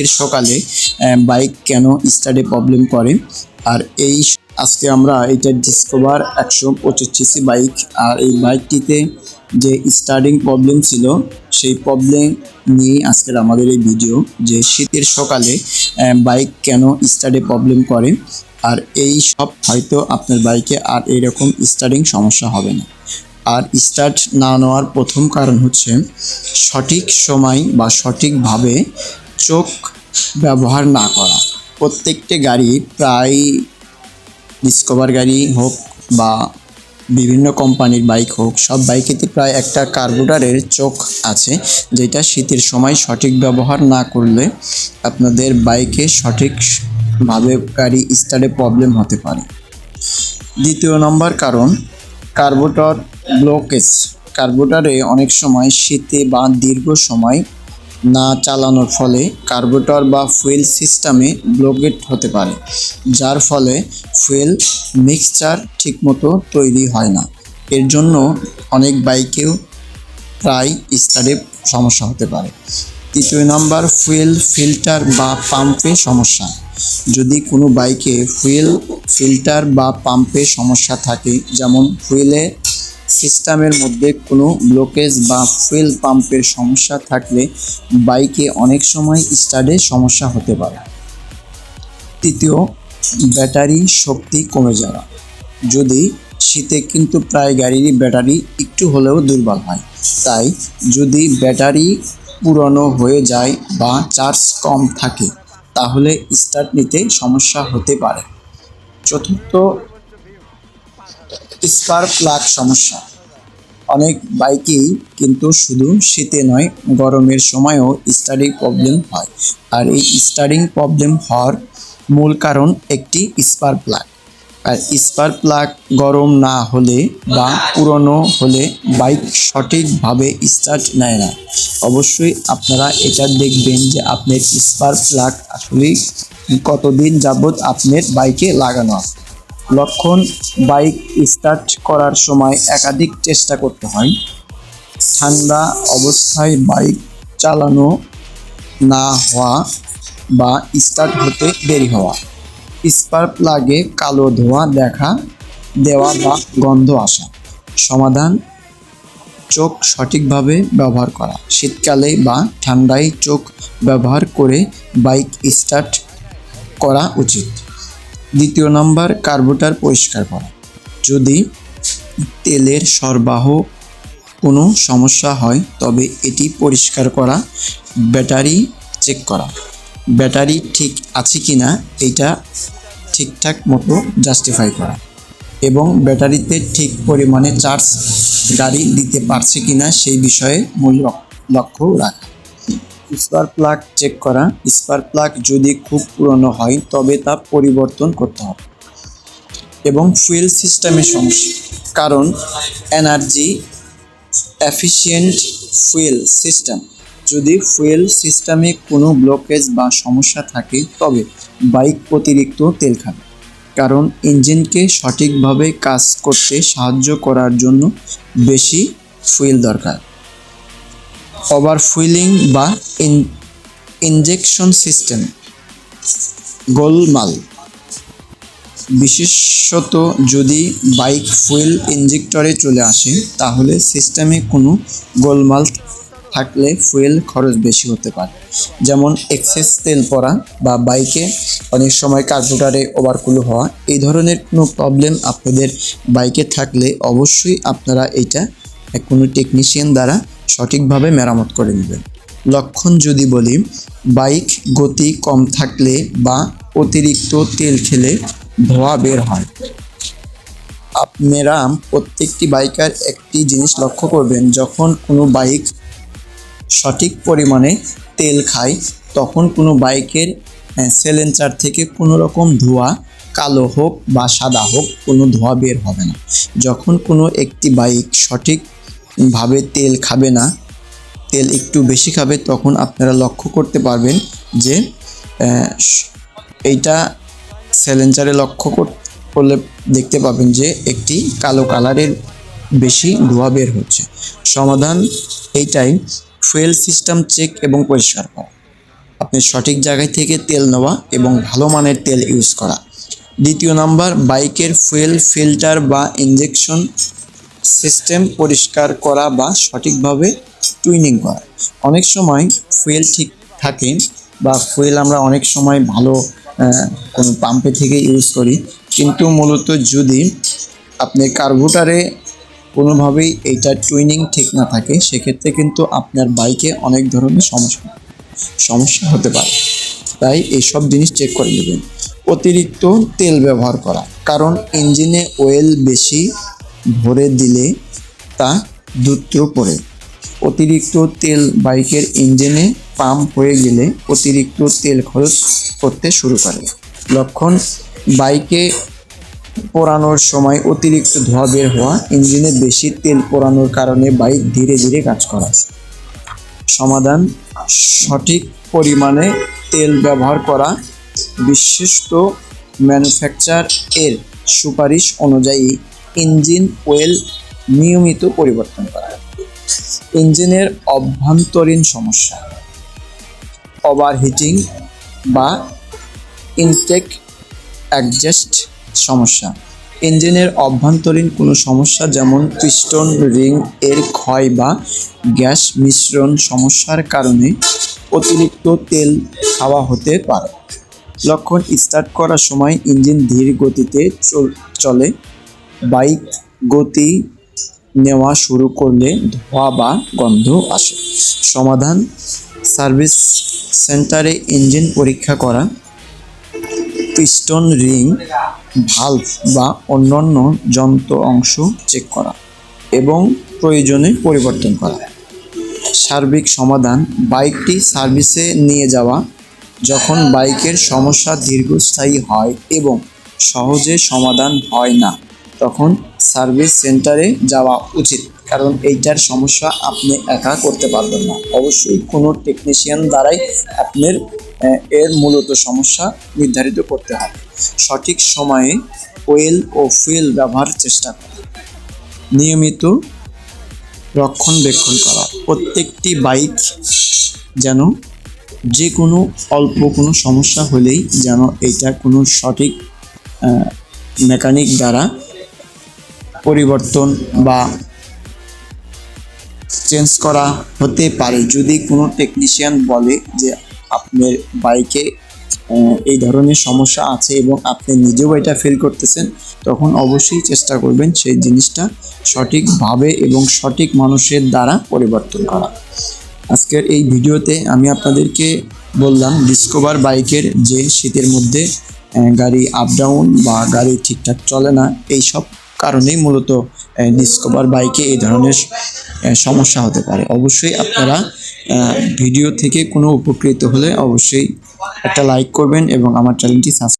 শীতের সকালে বাইক কেন স্টার্টে প্রবলেম করে? আর এই আজকে আমরা এটা ডিসকভার একশো পঁচিশ সিসি বাইক, আর এই বাইকটিতে যে স্টার্টিং প্রবলেম ছিল, সেই প্রবলেম নিয়ে আজকের আমাদের এই ভিডিও যে শীতের সকালে বাইক কেন স্টার্টে প্রবলেম করে? আর এই সব হয়তো আপনার বাইকে আর এইরকম স্টার্টিং সমস্যা হবে না। আর স্টার্ট না নেওয়ার প্রথম কারণ হচ্ছে সঠিক সময় বা সঠিকভাবে চোখ ব্যবহার না করা। প্রত্যেকটি গাড়ি প্রায় ডিসকভার গাড়ি হোক বা বিভিন্ন কোম্পানির বাইক হোক, সব বাইকেতে প্রায় একটা কার্বোরেটরের চোখ আছে, যেটা শীতের সময় সঠিক ব্যবহার না করলে আপনাদের বাইকে সঠিকভাবে গাড়ি স্টার্টে প্রবলেম হতে পারে। দ্বিতীয় নম্বর কারণ কার্বোটর ব্লকেজ কার্বোটারে অনেক সময় শীতে বা দীর্ঘ সময় না চালানোর ফলে কার্বোটর বা ফুয়েল সিস্টেমে ব্লকেট হতে পারে, যার ফলে ফুয়েল মিক্সচার ঠিকমতো তৈরি হয় না। এর জন্য অনেক বাইকেও প্রায় স্টার্টে সমস্যা হতে পারে। তৃতীয় নাম্বার, ফুয়েল ফিল্টার বা পাম্পে সমস্যা। যদি কোনো বাইকে ফুয়েল ফিল্টার বা পাম্পে সমস্যা থাকে, যেমন ফুয়েলে সিস্টেমের মধ্যে কোনো ব্লকেজ বা ফুয়েল পাম্পের সমস্যা থাকলে বাইকে অনেক সময় স্টার্টে সমস্যা হতে পারে। তৃতীয়, ব্যাটারি শক্তি কমে যাওয়া। যদি শীতে কিন্তু প্রায় গাড়িরই ব্যাটারি একটু হলেও দুর্বল হয়, তাই যদি ব্যাটারি পুরনো হয়ে যায় বা চার্জ কম থাকে, তাহলে স্টার্ট নিতে সমস্যা হতে পারে। চতুর্থ স্পার্ক প্লাগ সমস্যা। অনেক বাইকেই কিন্তু শুধু শীতে নয়, গরমের সময়ও স্টার্টিং প্রবলেম হয়। আর এই স্টার্টিং প্রবলেম হওয়ার মূল কারণ একটি স্পার্ক প্লাগ আর স্পার্ক প্লাগ গরম না হলে বা পুরনো হলে বাইক সঠিকভাবে স্টার্ট নেয় না। অবশ্যই আপনারা এটা দেখবেন যে আপনার স্পার্ক প্লাগ আসলে কতদিন যাবৎ আপনার বাইকে লাগানো আছে। লক্ষণ বাইক স্টার্ট করার সময় একাধিক চেষ্টা করতে হয়। ঠান্ডা অবস্থায় বাইক চালানো না হওয়া বা স্টার্ট হতে দেরি হওয়া। স্পার্ক প্লাগে কালো ধোঁয়া দেখা দেওয়া বা গন্ধ আসা। সমাধান চোখ সঠিকভাবে ব্যবহার করা। শীতকালে বা ঠান্ডায় চোখ ব্যবহার করে বাইক স্টার্ট করা উচিত। দ্বিতীয় নম্বর, কার্বোটার পরিষ্কার করা। যদি তেলের সরবরাহ কোনো সমস্যা হয়, তবে এটি পরিষ্কার করা, ব্যাটারি চেক করা। ব্যাটারি ঠিক আছে কি না এটা ঠিকঠাক মতো জাস্টিফাই করা। এবং ব্যাটারিতে ঠিক পরিমাণে চার্জ গাড়ি দিতে পারছে কি না সেই বিষয়ে মূল লক- লক্ষ্য রাখা। স্পার্ক প্লাগ চেক করা। স্পার্ক প্লাগ যদি খুব পুরনো হয়, তবে তা পরিবর্তন করতে হবে এবং ফুয়েল সিস্টেমের সমস্যা। কারণ এনার্জি এফিশিয়েন্ট ফুয়েল সিস্টেম। যদি ফুয়েল সিস্টেমে কোনো ব্লকেজ বা সমস্যা থাকে, তবে বাইক অতিরিক্ত তেল খাবে। কারণ ইঞ্জিনকে সঠিকভাবে কাজ করতে সাহায্য করার জন্য বেশি ফুয়েল দরকার। ওভার ফুয়েলিং বা ইনজেকশন সিস্টেম গোলমাল। বিশেষত যদি বাইক ফুয়েল ইঞ্জেক্টরে চলে আসে, তাহলে সিস্টেমে কোনো গোলমাল থাকলে ফুয়েল খরচ বেশি হতে পারে। যেমন এক্সেস তেল পড়া বা বাইকে অনেক সময় কার্বোটারে ওভারকুলো হওয়া, এই ধরনের কোনো প্রবলেম আপনাদের বাইকে থাকলে অবশ্যই আপনারা এটা কোনো টেকনিশিয়ান দ্বারা সঠিকভাবে মেরামত করে নেবেন লক্ষণ যদি বলি, বাইক গতি কম থাকলে বা অতিরিক্ত তেল খেলে ধোঁয়া বের হয়। আপনারা প্রত্যেকটি বাইকার একটি জিনিস লক্ষ্য করবেন, যখন কোনো বাইক সঠিক পরিমাণে তেল খায়, তখন কোনো বাইকের সেলেন্সার থেকে কোনো রকম ধোঁয়া কালো হোক বা সাদা হোক কোনো ধোঁয়া বের হবে না। যখন কোনো একটি বাইক সঠিকভাবে তেল খাবে না, তেল একটু বেশি খাবে, তখন আপনারা লক্ষ্য করতে পারবেন যে এইটা স্যালেঞ্জারে লক্ষ্য করলে দেখতে পাবেন যে একটি কালো কালারের বেশি ধোঁয়া বের হচ্ছে। সমাধান এইটাই ফুয়েল সিস্টেম চেক এবং পরিষ্কার করা। আপনি সঠিক জায়গায় থেকে তেল নেওয়া এবং ভালো মানের তেল ইউজ করা। দ্বিতীয় নাম্বার বাইকের ফুয়েল ফিল্টার বা ইঞ্জেকশন সিস্টেম পরিষ্কার করা বা সঠিকভাবে টুইনিং করা। অনেক সময় ফুয়েল ঠিক থাকে বা ফুয়েল আমরা অনেক সময় ভালো কোনো পাম্পে থেকে ইউজ করি। কিন্তু মূলত যদি আপনি কার্বোটারে কোনোভাবেই এইটা টুইনিং ঠিক না থাকে, সেক্ষেত্রে কিন্তু আপনার বাইকে অনেক ধরনের সমস্যা সমস্যা হতে পারে। তাই এইসব জিনিস চেক করে নেবেন। অতিরিক্ত তেল ব্যবহার করা। কারণ ইঞ্জিনে অয়েল বেশি ভরে দিলে তা দ্রুত পড়ে। অতিরিক্ত তেল বাইকের ইঞ্জিনে পাম্প হয়ে গেলে অতিরিক্ত তেল খরচ করতে শুরু করে। লক্ষণ, বাইকে পোড়ানোর সময় অতিরিক্ত ধোঁয়া বের হওয়া, ইঞ্জিনে বেশি তেল পোড়ানোর কারণে বাইক ধীরে ধীরে কাজ করা। সমাধান, সঠিক পরিমাণে তেল ব্যবহার করা বিশিষ্ট ম্যানুফ্যাকচার এর সুপারিশ অনুযায়ী ইঞ্জিন ওয়েল নিয়মিত পরিবর্তন করা। ইঞ্জিনের অভ্যন্তরীণ সমস্যা। ওভারহিটিং বা ইনটেক অ্যাডজাস্ট সমস্যা। ইঞ্জিনের অভ্যন্তরীণ কোনো সমস্যা যেমন পিস্টন, রিং, এর ক্ষয় বা গ্যাস মিশ্রণ সমস্যার কারণে অতিরিক্ত তেল খাওয়া হতে পারে। লক্ষণ স্টার্ট করার সময় ইঞ্জিন ধীর গতিতে চল- বাইক গতি নেওয়া শুরু করলে ধোঁয়া বা গন্ধ আসে। সমাধান, সার্ভিস সেন্টারে ইঞ্জিন পরীক্ষা করা, পিস্টন রিং, ভালভ বা অন্যান্য যন্ত্র অংশ চেক করা এবং প্রয়োজনে পরিবর্তন করা। সার্বিক সমাধান, বাইকটি সার্ভিসে নিয়ে যাওয়া, যখন বাইকের সমস্যা দীর্ঘস্থায়ী হয় এবং সহজে সমাধান হয় না। তখন সার্ভিস সেন্টারে যাওয়া উচিত, কারণ এইটার সমস্যা আপনি একা করতে পারবেন না। অবশ্যই কোনো টেকনিশিয়ান দ্বারাই আপনার এর মূলত সমস্যা নির্ধারিত করতে হবে। সঠিক সময়ে ওয়েল ও ফুয়েল ব্যবহার চেষ্টা করা নিয়মিত রক্ষণবেক্ষণ করা। প্রত্যেকটি বাইক যেন যে কোনো অল্প কোনো সমস্যা হলেই যেন এটা কোনো সঠিক মেকানিক দ্বারা পরিবর্তন বা চেঞ্জ করা হতে পারে। যদি কোনো টেকনিশিয়ান বলে যে আপনার বাইকে এই ধরনের সমস্যা আছে এবং আপনি নিজেও এটা ফিল করতেছেন, তখন অবশ্যই চেষ্টা করবেন সেই জিনিসটা সঠিকভাবে এবং সঠিক মানুষের দ্বারা পরিবর্তন করা। আজকের এই ভিডিওতে আমি আপনাদেরকে বললাম ডিসকভার বাইকের যে শীতের মধ্যে গাড়ি আপ ডাউন বা গাড়ি ঠিকঠাক চলে না এই সব কারণেই মূলত ডিসকভার বাইকে এই ধরনের সমস্যা হতে পারে। অবশ্যই আপনারা ভিডিও থেকে কোনো উপকৃত হলে অবশ্যই একটা লাইক করবেন এবং আমার চ্যানেলটি সাবস্ক্রাইব